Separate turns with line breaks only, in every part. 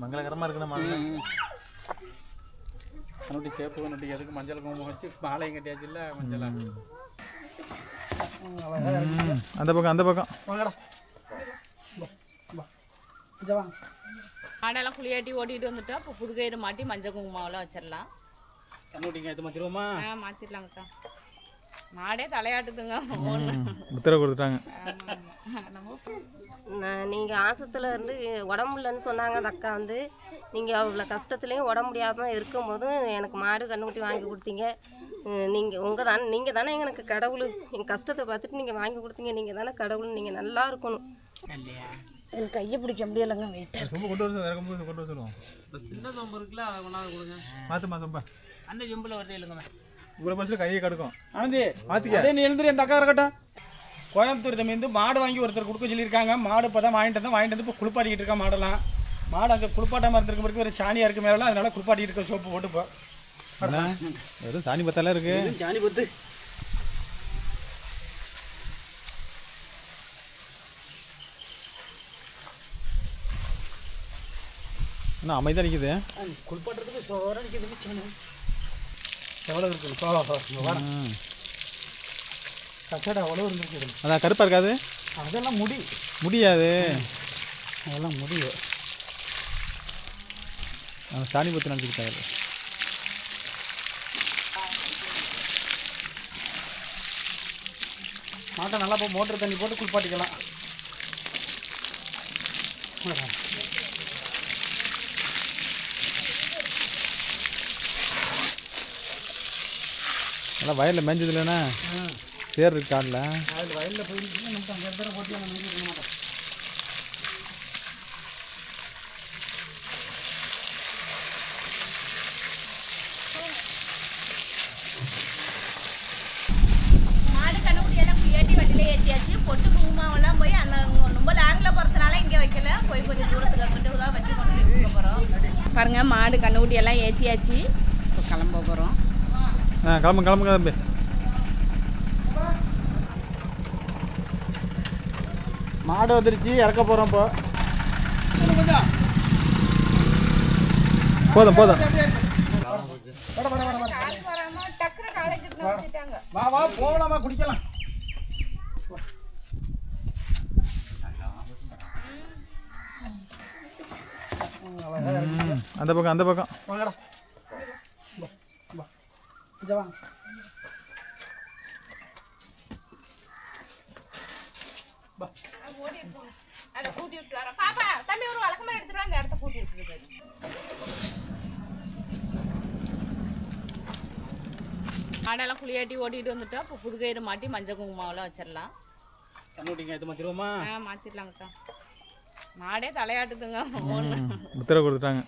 மங்களகரமாக இருக்கணும்
கண்ணுட்டி சேப்பு கண்ணுட்டி எதுக்கு மஞ்சள் குங்குமம் வச்சு மாலையும் கட்டியாச்சு இல்லை மஞ்சளா?
அந்த பக்கம் அந்த பக்கம்.
வாங்கடா.
மாடெல்லாம் குளியாட்டி ஓட்டிட்டு வந்துட்டா இப்போ புது கயிறு மாட்டி மஞ்சள் குங்குமம்லாம் வச்சிடலாம்.
கண்ணுட்டிங்க இது மாற்றிடுவோமா
ஆ மாற்றிடலாங்க தான் மாடே தலையாட்டுதுங்க
உத்தரவு கொடுத்துட்டாங்க.
நான் நீங்கள் ஆஸ்பத்திரியில் இருந்து உடம்புலன்னு சொன்னாங்க அந்த அக்கா வந்து. நீங்கள் அவ்வளோ கஷ்டத்துலேயும் உடம்பு முடியாமல் இருக்கும்போது எனக்கு மாடு கண்ணுக்குட்டி வாங்கி கொடுத்தீங்க. நீங்கள் உங்கள் தானே நீங்கள் தானே எனக்கு கடவுள். என் கஷ்டத்தை பார்த்துட்டு நீங்கள் வாங்கி கொடுத்தீங்க நீங்கள் தானே கடவுள் நீங்கள் நல்லா இருக்கணும். எனக்கு கையை பிடிக்க முடியலைங்க வெயிட்டாக
ரொம்ப கொண்டு வர கொண்டு சொல்லுவோம்.
சின்ன சோம்பு இருக்குல்ல அதை கொண்டாந்து கொடுங்க.
மாற்றுமா சொம்பா.
அந்த ஜெம்பில் வருது இல்லைங்க
இவ்வளோ பஸ்ஸில் கையை கடுக்கும்.
ஆனந்தி. அதே நீ எழுந்துரு இந்த அக்கா இருக்கட்டும். கோயம்புத்தூர் தம்பி வந்து மாடு வாங்கி ஒருத்தர் கொடுக்க சொல்லியிருக்காங்க. மாடு இப்போ தான் வாங்கிட்டு வந்து வாங்கிட்டு வந்து இப்போ குளிப்பாட்டிக்கிட்டு இருக்கா மாடெல்லாம். மாடு அங்கே குளிப்பாட்டாமல் இருந்திருக்க பிறகு ஒரு சாணியாக இருக்கு மேலாம் அதனால குளிப்பாட்டிட்டு இருக்க சோப்பு போட்டு
என்ன வெறும் சாணி பத்தால இருக்கு.
சாணி பத்து.
இன்னும் அமைதியாக நிற்குது
குளிப்பாட்டுறதுக்கு சோறாக நிற்கிது சாணி எவ்வளோ இருக்குது. கச்சடை அவ்வளோ இருந்துருக்கு
அதான் கருப்பாக இருக்காது?
அதெல்லாம் முடி.
முடியாது.
அதெல்லாம் முடியும்
அந்த சாணி பற்றி நினச்சிக்கிட்டாங்க
மாட்டை நல்லா இப்போ மோட்டர் தண்ணி போட்டு குளிப்பாட்டிக்கலாம்.
நல்லா வயலில் மேய்ஞ்சது இல்லைன்னா சேர் இருக்கு
அதில் வயலில் போயிருந்துச்சுன்னா நம்ம அங்கே இடத்துல போட்டு நம்ம மீதி மாட்டோம்.
பொட்டு குங்குமம்லாம் போய் அந்த ரொம்ப லாங்கில் போகிறதுனால இங்கே வைக்கல. போய் கொஞ்சம் தூரத்துக்கு அங்கிட்டு தான் வச்சு கொண்டு போகிறோம் பாருங்க மாடு கண்ணுக்குட்டியெல்லாம் ஏற்றியாச்சு இப்போ கிளம்ப போகிறோம்
ஆ கிளம்பு கிளம்புங்க தம்பி
மாடு வந்துருச்சு இறக்க போகிறோம் இப்போ.
போதும் போதும்.
வா வா போகலாமா குடிக்கலாம்.
அந்த பக்கம் அந்த பக்கம்.
வாங்கடா இங்க வாங்க.
பாப்பா தம்பி ஒரு வழக்கமாக எடுத்துட்டு அந்த இடத்த கூட்டி விட்டுட்டு போயிரு. மாடெல்லாம் குளியாட்டி ஓட்டிட்டு வந்துட்டா இப்போ புது கயிறு மாட்டி மஞ்சள் குங்குமம்லாம் வச்சிடலாம்.
கண்ணுட்டிங்க இது மாற்றிடுவோமா
ஆ மாடே தலையாட்டுதுங்க ஒன்று
ம், உத்தரவு கொடுத்துட்டாங்க.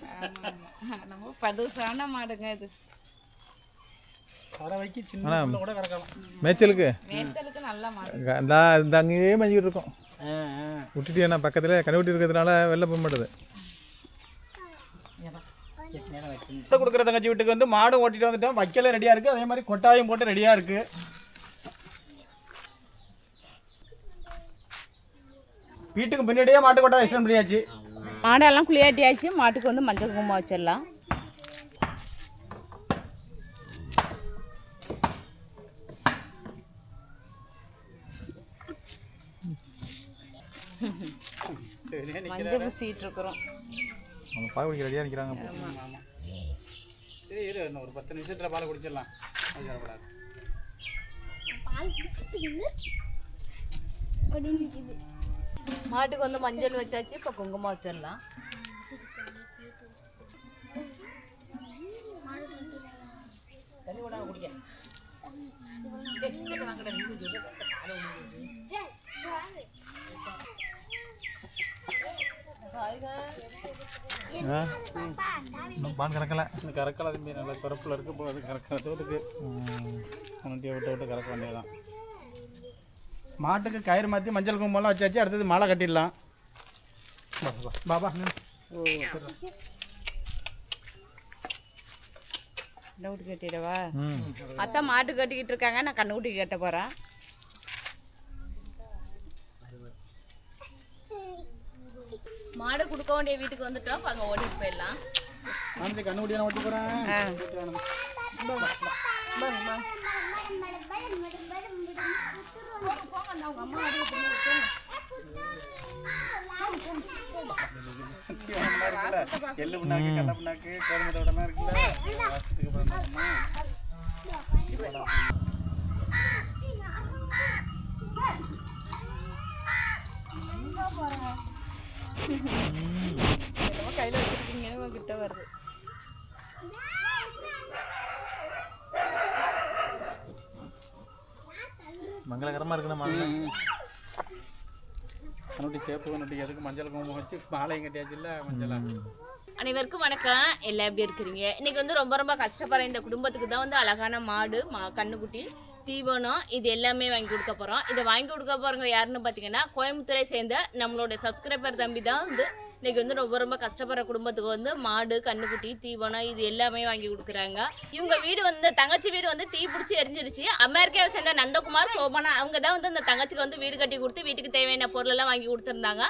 நம்ம பதுசான மாடுங்க இது.
சின்ன கூட கறக்கலாம்.
மேய்ச்சலுக்கு?
மேய்ச்சலுக்கு நல்ல மாடு
க- இந்த இந்த அங்கேயே மேய்ச்சிக்கிட்டு இருக்கோம். விட்டுட்டு என்ன பக்கத்தில் கண்டுபிடி இருக்கிறதுனால வெளில போக மாட்டுது.
முட்டை கொடுக்குற தங்கச்சி வீட்டுக்கு வந்து மாடு ஓட்டிட்டு வந்துட்டோம் வைக்கல ரெடியாக இருக்குது அதே மாதிரி கொட்டாயம் போட்டு ரெடியாக இருக்குது வீட்டுக்கு பின்னாடியே மாட்டு கொட்டாய் எக்ஸ்டன் பண்ணியாச்சு
மாடெல்லாம் குளியாட்டியாச்சு. மாட்டுக்கு வந்து மஞ்சள் குங்குமம் வச்சிடலாம். மஞ்சள் பூசிட்டு இருக்கிறோம்
அவங்க பால் குடிக்க ரெடியாக நிற்கிறாங்க
சரி இரு இன்னும் ஒரு பத்து நிமிஷத்தில் பால் குடிச்சிடலாம். அவசரப்படாது.
மாட்டுக்கு வந்து மஞ்சள் வச்சாச்சு இப்போ குங்குமம் வச்சிடலாம்.
ஆ இன்னும் பால் கறக்கலை.
இந்த கறக்கலை தம்பி நல்லா சிறப்பில் இருக்குது இப்போ அது கறக்கிறதுக்கு முன்னாடியே விட்டு விட்டு கறக்க வேண்டியதான் மாட்டுக்கு கயிறு மாற்றி மஞ்சள் கும்பலாம் வச்சாச்சு அடுத்தது மாலை கட்டிடலாம். பாபா. ஓ.
டவுட் கட்டிடவா? அத்தா மாட்டு கட்டிக்கிட்டு இருக்காங்க. நான் கண்ணுக்குட்டி கட்ட போகிறேன் மாடு கொடுக்க வேண்டிய வீட்டுக்கு வந்துட்டோம். அப்ப அங்க ஓடிட்டு போயிடலாம்.
நான் ஓட்டி போகிறேன் எள்ளு புண்ணாக்கு கடலை புண்ணாக்கு கோதுமை தோட்டம்லாம் இருக்குல்ல?
மங்களகரமாக இருக்கணும்?
கண்ணுட்டி சேப்பு கண்ணுட்டி எதுக்கு மஞ்சள் குங்குமம் வச்சு மாலையும் கட்டியாச்சு இல்லை மஞ்சளா?
அனைவருக்கும் வணக்கம். எல்லாம் எப்படி இருக்கிறீங்க? இன்னைக்கு வந்து ரொம்ப ரொம்ப கஷ்டப்படுற இந்த குடும்பத்துக்கு தான் வந்து அழகான மாடு மா கண்ணுக்குட்டி தீவனம் இது எல்லாமே வாங்கி கொடுக்க போகிறோம் இதை வாங்கி கொடுக்க போகிறவங்க யாருன்னு பார்த்தீங்கன்னா கோயம்புத்தூரை சேர்ந்த நம்மளோட சப்ஸ்கிரைபர் தம்பி தான் வந்து இன்னைக்கு வந்து ரொம்ப ரொம்ப கஷ்டப்படுற குடும்பத்துக்கு வந்து மாடு கண்ணுக்குட்டி தீவனம் இது எல்லாமே வாங்கி கொடுக்குறாங்க. இவங்க வீடு வந்து தங்கச்சி வீடு வந்து தீ பிடிச்சி எரிஞ்சிருச்சு. அமெரிக்காவை சேர்ந்த நந்தகுமார் சோபனா அவங்க தான் வந்து அந்த தங்கச்சிக்கு வந்து வீடு கட்டி கொடுத்து வீட்டுக்கு தேவையான பொருள் எல்லாம் வாங்கி கொடுத்துருந்தாங்க.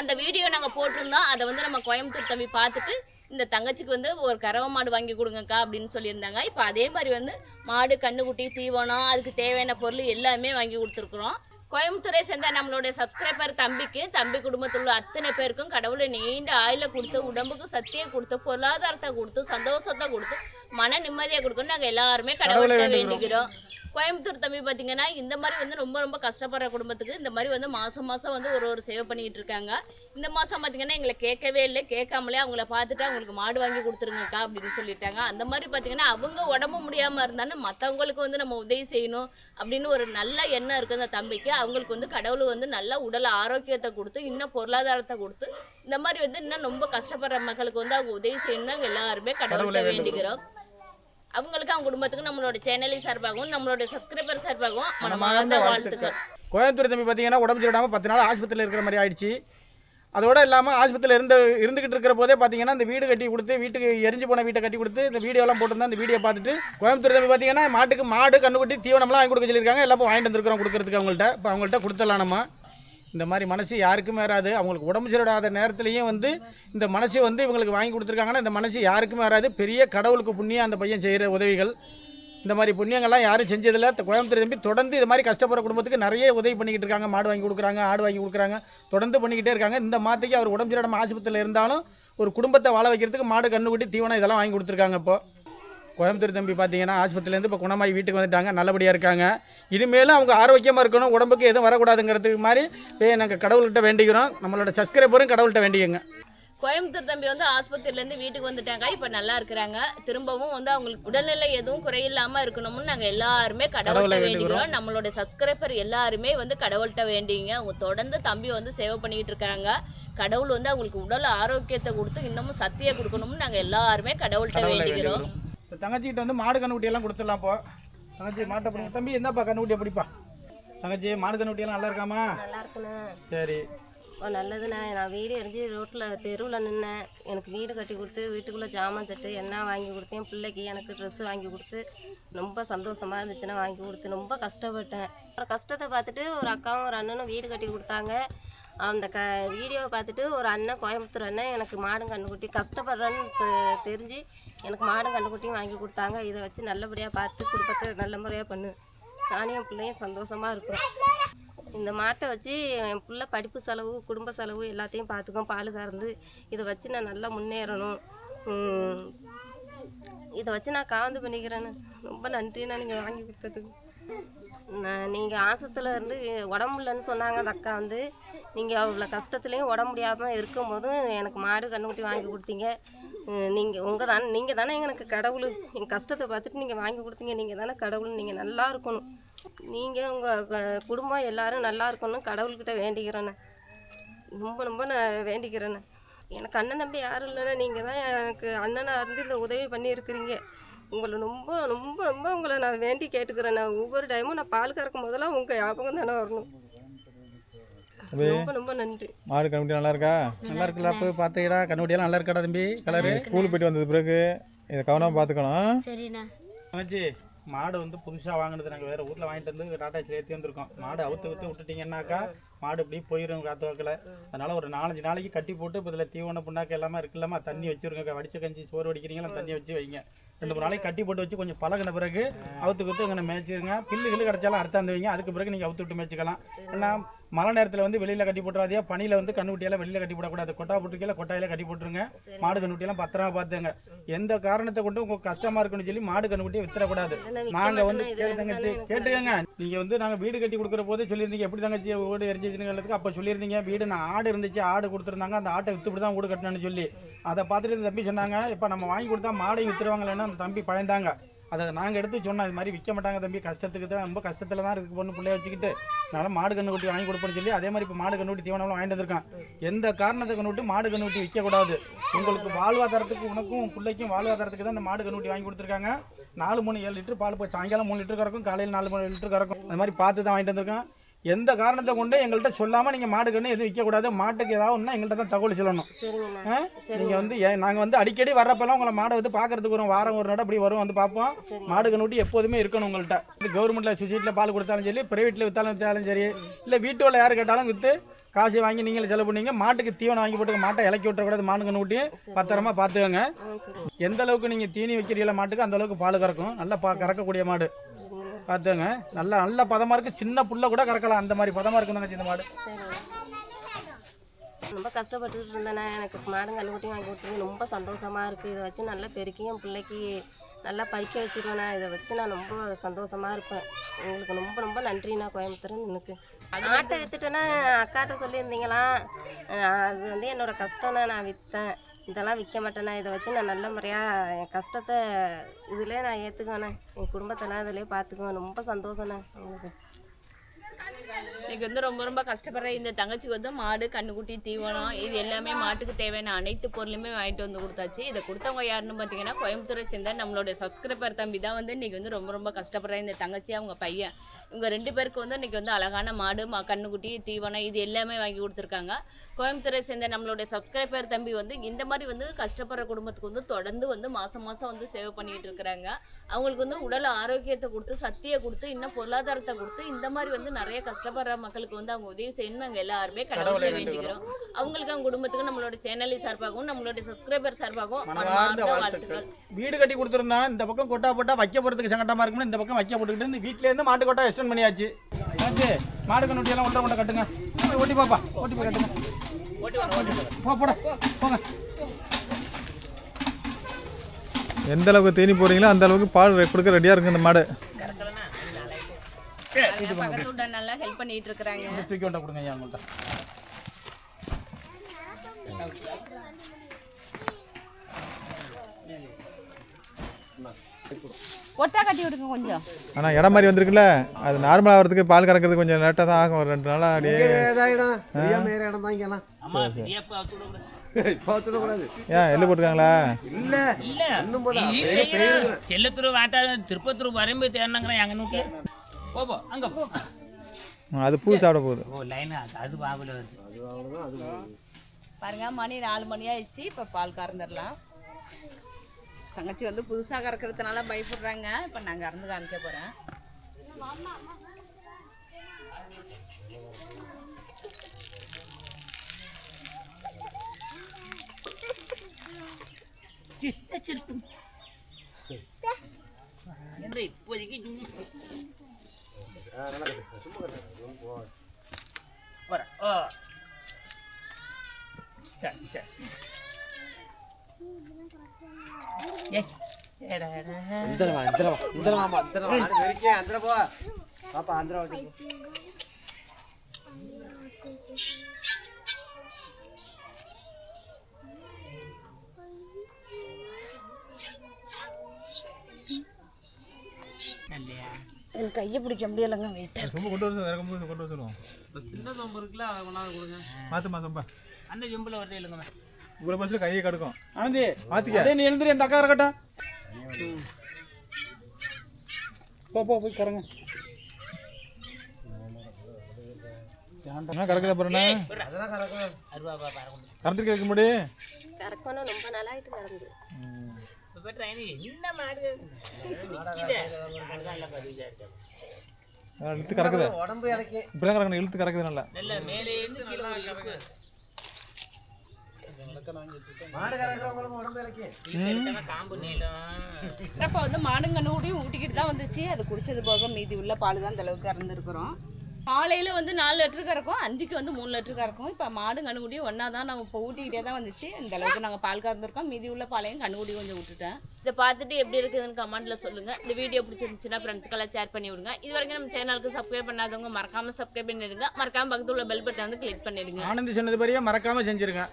அந்த வீடியோ நாங்கள் போட்டிருந்தோம். அதை வந்து நம்ம கோயம்புத்தூர் தம்பி பார்த்துட்டு இந்த தங்கச்சிக்கு வந்து ஒரு கறவை மாடு வாங்கி கொடுங்கக்கா அப்படின்னு சொல்லியிருந்தாங்க. இப்போ அதே மாதிரி வந்து மாடு கண்ணுக்குட்டி தீவனம் அதுக்கு தேவையான பொருள் எல்லாமே வாங்கி கொடுத்துருக்குறோம். கோயம்புத்தூரை சேர்ந்த நம்மளுடைய சப்ஸ்கிரைபர் தம்பிக்கு தம்பி குடும்பத்தில் உள்ள அத்தனை பேருக்கும் கடவுளை நீண்ட ஆயில கொடுத்து உடம்புக்கு சக்தியை கொடுத்து பொருளாதாரத்தை கொடுத்து சந்தோஷத்தை கொடுத்து மன நிம்மதியை கொடுக்கணும் நாங்கள் எல்லாருமே கடவுள்கிட்ட வேண்டிக்கிறோம் கோயம்புத்தூர் தம்பி பார்த்தீங்கன்னா இந்த மாதிரி வந்து ரொம்ப ரொம்ப கஷ்டப்படுற குடும்பத்துக்கு இந்த மாதிரி வந்து மாதம் மாதம் வந்து ஒரு ஒரு சேவை பண்ணிக்கிட்டு இருக்காங்க. இந்த மாதம் பார்த்தீங்கன்னா எங்களை கேட்கவே இல்லை. கேட்காமலே அவங்கள பார்த்துட்டு அவங்களுக்கு மாடு வாங்கி கொடுத்துருங்கக்கா அப்படின்னு சொல்லிட்டாங்க. அந்த மாதிரி பார்த்தீங்கன்னா அவங்க உடம்பு முடியாமல் இருந்தாலும் மற்றவங்களுக்கு வந்து நம்ம உதவி செய்யணும் அப்படின்னு ஒரு நல்ல எண்ணம் இருக்குது அந்த தம்பிக்கு. அவங்களுக்கு வந்து கடவுள் வந்து நல்ல உடல் ஆரோக்கியத்தை கொடுத்து இன்னும் பொருளாதாரத்தை கொடுத்து இந்த மாதிரி வந்து இன்னும் ரொம்ப கஷ்டப்படுற மக்களுக்கு வந்து அவங்க உதவி செய்யணும்னு எல்லாருமே கடவுள்கிட்ட வேண்டிக்கிறோம் அவங்களுக்கு அவங்க குடும்பத்துக்கு நம்மளோட சேனலி சார்பாகவும் நம்மளோட சப்ஸ்கிரைபர் சார்பாகவும் மனமார்ந்த வாழ்த்துக்கள்.
கோயம்புத்தூர் தம்பி பார்த்தீங்கன்னா உடம்பு சரியில்லாமல் பத்து நாள் ஆஸ்பத்திரியில் இருக்கிற மாதிரி ஆயிடுச்சு. அதோட இல்லாமல் ஆஸ்பத்திரியில் இருந்து இருந்துகிட்டு இருக்கிற போதே பார்த்தீங்கன்னா இந்த வீடு கட்டி கொடுத்து வீட்டுக்கு எரிஞ்சு போன வீட்டை கட்டி கொடுத்து இந்த வீடியோலாம் போட்டிருந்தா இந்த வீடியோ பார்த்துட்டு கோயம்புத்தூர் தம்பி பார்த்தீங்கன்னா மாட்டுக்கு மாடு கண்ணுக்குட்டி தீவனம்லாம் வாங்கி கொடுக்க சொல்லியிருக்காங்க. எல்லாம் வாங்கிட்டு வந்துருக்கிறோம் கொடுக்கறதுக்கு அவங்கள்ட்ட. இப்போ அவங்கள்ட்ட கொடுத்துடலாம் நம்ம இந்த மாதிரி மனசு யாருக்குமே வராது. அவங்களுக்கு உடம்பு சரியிடாத நேரத்துலையும் வந்து இந்த மனசு வந்து இவங்களுக்கு வாங்கி கொடுத்துருக்காங்கன்னா இந்த மனசு யாருக்குமே வராது. பெரிய கடவுளுக்கு புண்ணியம் அந்த பையன் செய்கிற உதவிகள். இந்த மாதிரி புண்ணியங்கள்லாம் யாரும் செஞ்சதில்ல. கோயம்புத்தூர் தம்பி தொடர்ந்து இது மாதிரி கஷ்டப்படுற குடும்பத்துக்கு நிறைய உதவி பண்ணிக்கிட்டு இருக்காங்க. மாடு வாங்கி கொடுக்குறாங்க ஆடு வாங்கி கொடுக்குறாங்க. தொடர்ந்து பண்ணிக்கிட்டே இருக்காங்க. இந்த மாதத்துக்கு அவர் உடம்பு சரியில்லாம ஆஸ்பத்திரியில் இருந்தாலும் ஒரு குடும்பத்தை வாழ வைக்கிறதுக்கு மாடு கண்ணுக்குட்டி தீவனம் இதெல்லாம் வாங்கி கொடுத்துருக்காங்க இப்போ. கோயம்புத்தூர் தம்பி பார்த்தீங்கன்னா ஆஸ்பத்திரியிலேருந்து இப்போ குணமாகி வீட்டுக்கு வந்துட்டாங்க நல்லபடியாக இருக்காங்க. இனிமேலும் அவங்க ஆரோக்கியமாக இருக்கணும் உடம்புக்கு எதுவும் வரக்கூடாதுங்கிறதுக்கு மாதிரி நாங்கள் கடவுள்கிட்ட வேண்டிக்கிறோம். நம்மளோட சப்ஸ்கிரைபரும் கடவுள்கிட்ட வேண்டிக்கங்க.
கோயம்புத்தூர் தம்பி வந்து ஆஸ்பத்திரியிலேருந்து வீட்டுக்கு வந்துட்டாங்க இப்போ நல்லா இருக்கிறாங்க. திரும்பவும் வந்து அவங்களுக்கு உடல்நிலை எதுவும் குறையில்லாம இருக்கணும்னு நாங்கள் எல்லாருமே கடவுள்கிட்ட வேண்டிக்கிறோம். நம்மளோட சப்ஸ்கிரைபர் எல்லாருமே வந்து கடவுள்கிட்ட வேண்டிங்க. அவங்க தொடர்ந்து தம்பி வந்து சேவை பண்ணிக்கிட்டு இருக்காங்க. கடவுள் வந்து அவங்களுக்கு உடல் ஆரோக்கியத்தை கொடுத்து இன்னமும் சக்தியை கொடுக்கணும்னு நாங்கள் எல்லாருமே கடவுள்கிட்ட வேண்டிக்கிறோம்.
இப்போ தங்கச்சிக்கிட்ட வந்து மாடு கண்ணுக்குட்டி எல்லாம் கொடுத்துடலாம் இப்போ தங்கச்சி மாட்டை பிடிங்க. தம்பி என்னப்பா கண்ணுக்குட்டியை பிடிப்பா? தங்கச்சி மாடு கண்ணுக்குட்டியெல்லாம் நல்லா இருக்காமா?
நல்லா இருக்குண்ணே
சரி.
ஓ நல்லதுண்ணே. நான் வீடு எரிஞ்சு ரோட்டில் தெருவில் நின்னேன். எனக்கு வீடு கட்டி கொடுத்து வீட்டுக்குள்ளே ஜாமான் செட்டு எல்லாம் வாங்கி கொடுத்தேன் பிள்ளைக்கு எனக்கு ட்ரெஸ்ஸு வாங்கி கொடுத்து ரொம்ப சந்தோஷமாக இருந்துச்சுன்னா வாங்கி கொடுத்து. ரொம்ப கஷ்டப்பட்டேன். அப்புறம் கஷ்டத்தை பார்த்துட்டு ஒரு அக்காவும் ஒரு அண்ணனும் வீடு கட்டி கொடுத்தாங்க. அந்த க வீடியோவை பார்த்துட்டு ஒரு அண்ணன் கோயம்புத்தூர் அண்ணன் எனக்கு மாடும் கண்டுக்குட்டி கஷ்டப்படுறேன்னு தெ- தெரிஞ்சு எனக்கு மாடும் கண்டுக்குட்டியும் வாங்கி கொடுத்தாங்க. இதை வச்சு நல்லபடியாக பார்த்து குடும்பத்தை நல்ல முறையாக பண்ணு. நானும் என் பிள்ளையும் சந்தோஷமாக இருக்கும் இந்த மாட்டை வச்சு என் பிள்ளை படிப்பு செலவு குடும்ப செலவு எல்லாத்தையும் பார்த்துக்கும் பால் கறந்து இதை வச்சு நான் நல்லா முன்னேறணும். இதை வச்சு நான் காந்து பண்ணிக்கிறேன்னு. ரொம்ப நன்றிண்ணா நீங்கள் வாங்கி கொடுத்ததுக்கு. நான் நீங்கள் ஆஸ்பத்திரியில் இருந்து உடம்பு இல்லைன்னு சொன்னாங்க அந்த அக்கா வந்து. நீங்கள் அவ்வளோ கஷ்டத்துலேயும் உடம்பு முடியாமல் இருக்கும்போது எனக்கு மாடு கண்ணுக்குட்டி வாங்கி கொடுத்தீங்க. நீங்கள் உங்கள் தானே நீங்கள் தானே எனக்கு கடவுள். என் கஷ்டத்தை பார்த்துட்டு நீங்கள் வாங்கி கொடுத்தீங்க. நீங்கள் தானே கடவுள். நீங்கள் நல்லா இருக்கணும். நீங்கள் உங்கள் குடும்பம் எல்லாரும் நல்லா இருக்கணும் கடவுள்கிட்ட வேண்டிக்கிறேண்ணே ரொம்ப ரொம்ப நான் வேண்டிக்கிறேண்ணே எனக்கு அண்ணன் தம்பி யாரும் இல்லைண்ணே நீங்கள் தான் எனக்கு அண்ணனாக இருந்து இந்த உதவி பண்ணியிருக்கிறீங்க. உங்களை ரொம்ப ரொம்ப ரொம்ப உங்களை நான் வேண்டி கேட்டுக்கிறேண்ணே ஒவ்வொரு டைமும் நான் பால் கறக்கும் போதெல்லாம் உங்கள் ஞாபகம் தானே வரணும். ரொம்ப ரொம்ப நன்றி.
மாடு கண்ணுக்குட்டி நல்லா இருக்கா
நல்லா இருக்குல்ல அப்போ பார்த்துக்கடா கண்ணுக்குட்டியெல்லாம் நல்லா இருக்காடா தம்பி கலரு
ஸ்கூலுக்கு போயிட்டு வந்தது பிறகு இதை கவனமாக பார்த்துக்கணும்.
சரிண்ணா.
மாடு வந்து புதுசாக வாங்கினது நாங்கள் வேறு ஊரில் வாங்கிட்டு வந்து டாட்டா ஏற்றி வந்திருக்கோம். மாடு அவுத்து விட்டு விட்டுட்டீங்கன்னாக்கா மாடு இப்படி போயிடும் காத்து வாக்கில். அதனால ஒரு நாலஞ்சு நாளைக்கு கட்டி போட்டு இப்போ இதில் தீவன புண்ணாக்கு எல்லாமே இருக்குல்லாமா தண்ணி வச்சிருங்க வடிச்ச கஞ்சி சோறு வடிக்கிறீங்களா தண்ணி வச்சு வைங்க. ரெண்டு மூணு நாளைக்கு கட்டி போட்டு வச்சு கொஞ்சம் பழகின பிறகு அவுத்து குத்து இங்கே மேய்ச்சிருங்க. பில்லு கில்லு கிடச்சாலும் அறுத்தாந்து வைங்க. அதுக்கு பிறகு நீங்கள் அவுத்து விட்டு மேய்ச்சிக்கலாம். ஏன்னா மழை நேரத்தில் வந்து வெளியில் கட்டி போட்டுறாதே பனியில் வந்து கண்ணுக்குட்டியெல்லாம் வெளியில் கட்டி போடக்கூடாது. கொட்டா போட்டுருக்கையில கொட்டாயில கட்டி போட்டுருங்க. மாடு கண்ணுக்குட்டியெல்லாம் பத்திரமா பார்த்துங்க. எந்த காரணத்தை கொண்டு உங்களுக்கு கஷ்டமா இருக்குன்னு சொல்லி மாடு கண்ணுக்குட்டியை வித்துறக்கூடாது.
இல்லைன்னா விற்க
நாங்க வந்து தங்கச்சி கேட்டுக்கங்க. நீங்க வந்து நாங்க வீடு கட்டி கொடுக்குற போதே சொல்லியிருந்தீங்க. எப்படி தங்கச்சி வீடு எரிஞ்சிச்சுங்கிறதுக்கு அப்ப சொல்லியிருந்தீங்க. வீடு நான் ஆடு இருந்துச்சு ஆடு கொடுத்துருந்தாங்க. அந்த ஆட்டை வித்துட்டு தான் வீடு கட்டணும்னு சொல்லி. அதை பார்த்துட்டு தம்பி சொன்னாங்க. இப்ப நம்ம வாங்கி கொடுத்தா மாடையும் வித்துருவாங்களேன்னு அந்த தம்பி பயந்தாங்க. அதை நாங்கள் எடுத்து சொன்னோம் இது மாதிரி விற்க மாட்டாங்க தம்பி கஷ்டத்துக்கு தான் ரொம்ப கஷ்டத்தில் தான் இருக்குது பொண்ணு பிள்ளைய வச்சுக்கிட்டு. அதனால் மாடு கண்ணு குட்டி வாங்கி கொடுப்பேன்னு சொல்லி அதே மாதிரி இப்போ மாடு கண்ணு தீவனம் வாங்கிட்டு வந்திருக்கான். எந்த காரணத்தை கண்ணு மாடு கண்ணுட்டி விற்கக்கூடாது உங்களுக்கு வாழ்வாதாரத்துக்கு உனக்கும் பிள்ளைக்கும் வாழ்வாதாரத்துக்கு தான் இந்த மாடு கண்ணுட்டி வாங்கி கொடுத்துருக்காங்க. நாலு மூணு ஏழு லிட்டர் பால் போய் சாயங்காலம் மூணு லிட்டர் கறக்கும் காலையில் நாலு மூணு லிட்டர் கறக்கும். அந்த மாதிரி பார்த்து தான் வாங்கிட்டு வந்திருக்கோம் எந்த காரணத்தை கொண்டு எங்கள்கிட்ட சொல்லாமல் நீங்கள் மாடு கண்ணு எதுவும் விற்கக்கூடாது மாட்டுக்கு ஏதாவது எங்கள்கிட்ட தான் தகவல் சொல்லணும்.
சரிங்கண்ணா
ஆ? நீங்க வந்து ஏன் நாங்க வந்து அடிக்கடி வர்றப்பெல்லாம் உங்களை மாடை வந்து பார்க்கறதுக்கு வரும். வாரம் ஒரு நட அப்படி வரும் வந்து பார்ப்போம். மாடு கண்ணுட்டி எப்போதுமே இருக்கணும் உங்கள்கிட்ட இது கவர்மெண்ட்ல சொசைட்டியில் பால் கொடுத்தாலும் சரி பிரைவேட்ல வித்தாலும் வித்தாலும் சரி இல்லை வீட்டுல யார் கேட்டாலும் வித்து காசு வாங்கி நீங்களே செலவு பண்ணீங்க. மாட்டுக்கு தீவனம் வாங்கி போட்டு மாட்டை இலக்கி விட்டுறக்கூடாது மாடு கண்ணுட்டி பத்திரமா பார்த்துக்கோங்க. எந்த அளவுக்கு நீங்க தீனி வைக்கிறீங்களா மாட்டுக்கு அந்த அளவுக்கு பால் கறக்கும். நல்லா பா கறக்கக்கூடிய மாடு.
பார்த்துங்க
நல்ல நல்லா நல்ல பதமாக இருக்கு. சின்ன புள்ள கூட கறக்கலாம். அந்த மாதிரி பதமாக இருக்கும் தங்கச்சி இந்த மாடு.
ரொம்ப கஷ்டப்பட்டுட்டு இருந்தேண்ணே எனக்கு மாடும் கண்ணுக்குட்டியும் வாங்கி கொடுத்தது ரொம்ப சந்தோஷமா இருக்குது இதை வச்சு நல்லா பெருக்கி என் பிள்ளைக்கு நல்லா படிக்க வச்சிருவேண்ணா இதை வச்சு நான் ரொம்ப சந்தோஷமா இருப்பேன். உங்களுக்கு ரொம்ப ரொம்ப நன்றிண்ணா கோயம்புத்தூர் எனக்கு. ஆட்டை வித்துட்டேன்னா அக்காட்ட சொல்லியிருந்தீங்களா? அது வந்து என்னோட கஷ்டம்ண்ணா நான் விற்றேன் இதெல்லாம் விற்க மாட்டேண்ணா. இதை வச்சு நான் நல்ல முறையாக என் கஷ்டத்தை இதிலே நான் ஏற்றுக்குவேண்ணே என் குடும்பத்தெல்லாம் இதிலே பார்த்துக்குவேன் ரொம்ப சந்தோஷண்ணே உங்களுக்கு.
இன்னைக்கு வந்து ரொம்ப ரொம்ப கஷ்டப்படுற இந்த தங்கச்சிக்கு வந்து மாடு கண்ணுக்குட்டி தீவனம் இது எல்லாமே மாட்டுக்கு தேவையான அனைத்து பொருளுமே வாங்கிட்டு வந்து கொடுத்தாச்சு. இதை கொடுத்தவங்க யாருன்னு பார்த்தீங்கன்னா கோயம்புத்தூரை சேர்ந்த நம்மளுடைய சப்ஸ்கிரைபர் தம்பி தான் வந்து இன்னைக்கு வந்து ரொம்ப ரொம்ப கஷ்டப்படுற இந்த தங்கச்சி அவங்க பையன். இவங்க ரெண்டு பேருக்கு வந்து இன்னைக்கு வந்து அழகான மாடு மா கண்ணுக்குட்டி தீவனம் இது எல்லாமே வாங்கி கொடுத்துருக்காங்க. கோயம்புத்தூரை சேர்ந்த நம்மளுடைய சப்ஸ்கிரைபர் தம்பி வந்து இந்த மாதிரி வந்து கஷ்டப்படுற குடும்பத்துக்கு வந்து தொடர்ந்து வந்து மாதம் மாதம் வந்து சேவ் பண்ணிகிட்டு இருக்கிறாங்க. அவங்களுக்கு வந்து உடல் ஆரோக்கியத்தை கொடுத்து சக்தியை கொடுத்து இன்னும் பொருளாதாரத்தை கொடுத்து இந்த மாதிரி வந்து நிறைய கஷ்டம் கஷ்டப்படுற மக்களுக்கு வந்து அவங்க உதவி செய்யணும் நாங்கள் எல்லாருமே கடவுளை வேண்டிக்கிறோம். அவங்களுக்கு அவங்க குடும்பத்துக்கு நம்மளோட சேனலி சார்பாகவும் நம்மளுடைய சப்ஸ்கிரைபர் சார்பாகவும்
வாழ்த்துக்கள். வீடு கட்டி கொடுத்துருந்தா இந்த பக்கம் கொட்டா போட்டா வைக்க போறதுக்கு சங்கடமா இருக்கும்னு இந்த பக்கம் வைக்க போட்டுக்கிட்டு இந்த வீட்ல இருந்து மாட்டு கொட்டா எக்ஸ்டெண்ட் பண்ணியாச்சு. ஆச்சு மாடு கண்ணுட்டி எல்லாம் ஒன்றை கொண்ட கட்டுங்க. ஓட்டி பாப்பா. ஓட்டி போய் கட்டுங்க. போ போட. போங்க.
எந்த அளவுக்கு தேனி போறீங்களோ அந்த அளவுக்கு பால் கொடுக்க ரெடியாக இருக்கு இந்த மாடு.
பக்கத்து நல்லா ஹெல்ப் பண்ணிட்டு இருக்கிறாங்க
தூக்கி கொண்டா கொடுங்க ஐயா உங்கள்கிட்ட
ஒட்டா கட்டி விடுங்க கொஞ்சம்.
ஆனால் இடம் மாதிரி வந்திருக்குல்ல? அது நார்மல் ஆகிறதுக்கு பால் கறக்கிறது கொஞ்சம் லேட்டாக தான் ஆகும். ஒரு ரெண்டு நாளாக அப்படியே
இடம் தான் இங்கெல்லாம்
ஏன் எள்ளு போட்டுருக்காங்களா?
இல்ல.
இல்ல. செல்லத்தூர் வாட்டா திருப்பத்தூர் வரம்பு தேடினாங்கிறேன் எங்க நூட்டு போ போ அங்க போ.
அது பூ சாப்பிட போகுது.
ஓ லைன் அது பாபுல வருது.
பாருங்க மணி நாலு மணி ஆயிடுச்சு. இப்போ பால் கறந்துடலாம். தங்கச்சி வந்து புதுசாக கறக்கிறதுனால பயப்படுறாங்க. இப்போ நான் கறந்து காமிக்க போகிறேன்
இப்போதைக்கு
பாப்பா அந்தர வந்து
இல்லையா
எனக்கு கையை பிடிக்க முடியலைங்க வெயிட்
ரொம்ப கொண்டு வர வேற கொண்டு கொண்டு வர சொல்லுவோம்.
சின்ன சோம்பு இருக்குல்ல அதை கொண்டாந்து கொடுங்க.
மாற்றுமா சொம்பா
அந்த ஜெம்பில் வருது இல்லைங்க
இவ்வளோ பஸ்ஸில் கையை கடுக்கும்.
ஆனந்தி
மாற்றிக்க
அதே நீ எழுந்துரு இந்த அக்கா இருக்கட்டும் போ போ போய் கறங்க
என்ன கறக்குதா பாருண்ணா
அதெல்லாம் கறக்கும்
அருவா பா பாருங்க
கறந்துட்டு கேட்க முடி
கறக்கணும் ரொம்ப நாளாயிட்டு நடந்து.
இப்போ என்ன மாடு
இழுத்து கறக்குது
உடம்பு இலக்கி
இப்படி தான் கறக்கணும் இழுத்து கறக்குது நல்லா
நல்ல மேலே இருந்து கீழே.
மாடு
அப்போ வந்து மாடுங்கண்ணூடியும் ஊட்டிக்கிட்டு தான் வந்துச்சு அது குடிச்சது போக மீதி உள்ள பால் தான் இந்த அளவுக்கு கறந்துருக்குறோம் காலையில் வந்து நாலு லிட்டரு கறக்கும் அந்திக்கு வந்து மூணு லிட்டரு கறக்கும். இப்போ மாடு கண்ணுக்குடியும் ஒன்றா தான் நாங்கள் இப்போ ஊட்டிக்கிட்டே தான் வந்துச்சு. இந்த அளவுக்கு நாங்கள் பால் கறந்துருக்கோம். மீதி உள்ள பாலையும் கண்ணுக்குடி கொஞ்சம் விட்டுட்டேன். இதை பார்த்துட்டு எப்படி இருக்குதுன்னு கமெண்ட்டில் சொல்லுங்கள் இந்த வீடியோ பிடிச்சிருந்துச்சுன்னா ஃப்ரெண்ட்ஸ்க்கெல்லாம் ஷேர் பண்ணி விடுங்க. இது வரைக்கும் நம்ம சேனலுக்கு சப்ஸ்கிரைப் பண்ணாதவங்க மறக்காமல் சப்ஸ்கிரைப் பண்ணிடுங்க. மறக்காமல் பக்கத்தில் உள்ள பெல் பட்டன் வந்து கிளிக் பண்ணிடுங்க.
ஆனந்தி சொன்னது பெரிய மறக்காமல் செஞ்சுருங்க.